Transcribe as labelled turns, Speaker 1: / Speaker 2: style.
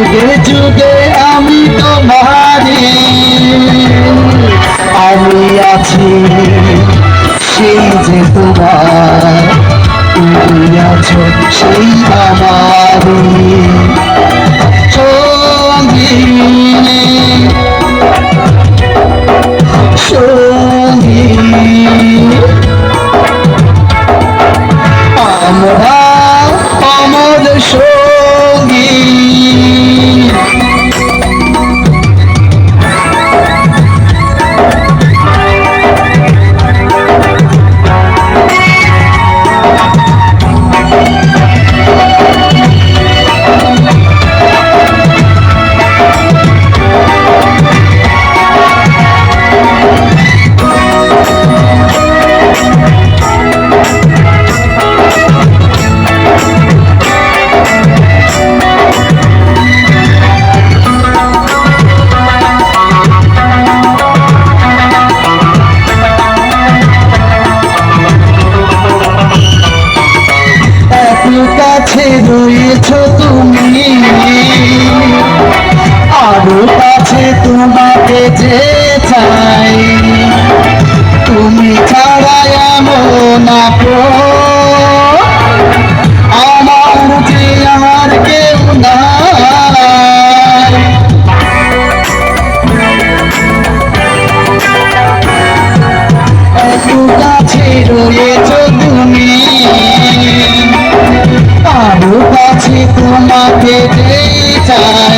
Speaker 1: যুগে যুগে আমি তোমারি আমি আছি সেই যে তোমার, তুমি আছো সেই আমারি আমরা অমর সঙ্গী। কাছে রয়েছ তুমি। আরও কাছে তোমাকে যে চাই। তুমি ছাড়া এমন আমার যে আর কেউ এত কাছে রয়েছ তোমাকে চাই।